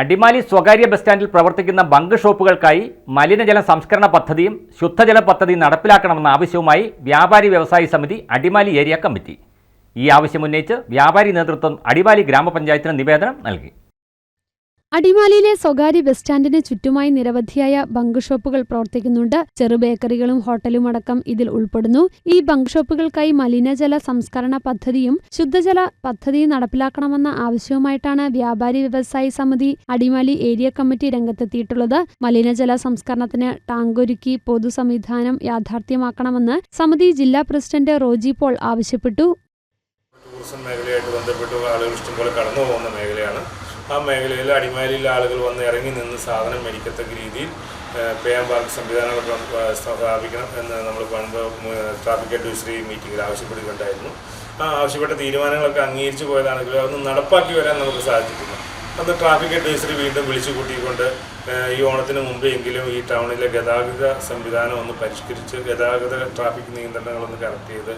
അടിമാലി സ്വകാര്യ ബസ് സ്റ്റാൻഡിൽ പ്രവർത്തിക്കുന്ന ബങ്ക് ഷോപ്പുകൾക്കായി മലിനജല സംസ്കരണ പദ്ധതിയും ശുദ്ധജല പദ്ധതിയും നടപ്പിലാക്കണമെന്ന ആവശ്യവുമായി വ്യാപാരി വ്യവസായി സമിതി അടിമാലി ഏരിയ കമ്മിറ്റി. ഈ ആവശ്യമുന്നയിച്ച് വ്യാപാരി നേതൃത്വം അടിമാലി ഗ്രാമപഞ്ചായത്തിന് നിവേദനം നൽകി. അടിമാലിയിലെ സ്വകാര്യ ബസ് സ്റ്റാൻഡിന് ചുറ്റുമായി നിരവധിയായ ബങ്ക് ഷോപ്പുകൾ പ്രവർത്തിക്കുന്നുണ്ട്. ചെറു ബേക്കറികളും ഹോട്ടലും അടക്കം ഇതിൽ ഉൾപ്പെടുന്നു. ഈ ബങ്ക് ഷോപ്പുകൾക്കായി മലിനജല സംസ്കരണ പദ്ധതിയും ശുദ്ധജല പദ്ധതിയും നടപ്പിലാക്കണമെന്ന ആവശ്യവുമായിട്ടാണ് വ്യാപാരി വ്യവസായി സമിതി അടിമാലി ഏരിയ കമ്മിറ്റി രംഗത്തെത്തിയിട്ടുള്ളത്. മലിനജല സംസ്കരണത്തിന് ടാങ്കൊരുക്കി പൊതു സംവിധാനം യാഥാർത്ഥ്യമാക്കണമെന്ന് സമിതി ജില്ലാ പ്രസിഡന്റ് റോജി പോൾ ആവശ്യപ്പെട്ടു. ടൂറിസം മേഖലയായിട്ട് ബന്ധപ്പെട്ട് ആളുകൾ ഇഷ്ടംപോലെ കടന്നു പോകുന്ന മേഖലയാണ്. ആ മേഖലയിൽ അടിമാലിയിലെ ആളുകൾ വന്ന് ഇറങ്ങി നിന്ന് സാധനം മേടിക്കത്തക്ക രീതിയിൽ പേ ആൻഡ് പാർക്ക് സംവിധാനങ്ങൾ സ്ഥാപിക്കണം എന്ന് നമ്മൾ പണ്ട് ട്രാഫിക് അഡ്വൈസറി മീറ്റിങ്ങിൽ ആവശ്യപ്പെടുകയുണ്ടായിരുന്നു. ആ ആവശ്യപ്പെട്ട തീരുമാനങ്ങളൊക്കെ അംഗീകരിച്ചു പോയതാണെങ്കിലും അതൊന്നും നടപ്പാക്കി വരാൻ നമുക്ക് സാധിച്ചിട്ടില്ല. അന്ന് ട്രാഫിക് അഡ്വൈസറി വീണ്ടും വിളിച്ചു കൂട്ടിക്കൊണ്ട് ഈ ഓണത്തിന് മുമ്പെങ്കിലും ഈ ടൗണിലെ ഗതാഗത സംവിധാനം ഒന്ന് പരിഷ്കരിച്ച് ഗതാഗത ട്രാഫിക് നിയന്ത്രണങ്ങളൊന്ന് കറക്റ്റ് ചെയ്ത്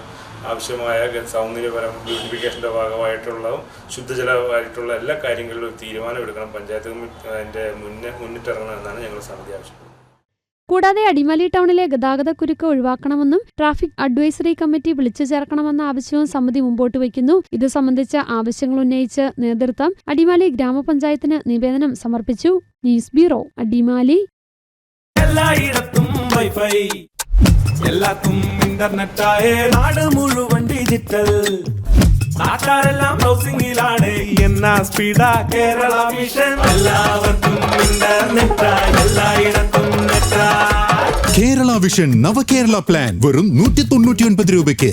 ആവശ്യമായ സൗന്ദര്യപരം ബ്യൂട്ടിഫിക്കേഷന്റെ ഭാഗമായിട്ടുള്ള ശുദ്ധജലമായിട്ടുള്ള എല്ലാ കാര്യങ്ങളിലും തീരുമാനമെടുക്കണം പഞ്ചായത്ത് അതിന്റെ മുന്നേ മുന്നിട്ടിറങ്ങണം എന്നാണ് ഞങ്ങൾ സമിതി ആവശ്യപ്പെടുന്നത്. കൂടാതെ അടിമാലി ടൗണിലെ ഗതാഗതക്കുരുക്ക് ഒഴിവാക്കണമെന്നും ട്രാഫിക് അഡ്വൈസറി കമ്മിറ്റി വിളിച്ചു ചേർക്കണമെന്ന ആവശ്യവും സമിതി മുമ്പോട്ട് വയ്ക്കുന്നു. ഇത് സംബന്ധിച്ച ആവശ്യങ്ങൾ ഉന്നയിച്ച് നേതൃത്വം അടിമാലി ഗ്രാമപഞ്ചായത്തിന് നിവേദനം സമർപ്പിച്ചു. News bureau Adimali. എല്ലായിടത്തും വൈഫൈ. എല്ലാത്തും നാട് മുഴുവൻ നാട്ടാരെല്ലാം സ്പീഡാ കേരള മിഷൻ എല്ലാവർക്കും ഇന്റർനെറ്റാ കേരള നവകേരള പ്ലാൻ വെറും നൂറ്റി തൊണ്ണൂറ്റി ഒൻപത് രൂപയ്ക്ക്.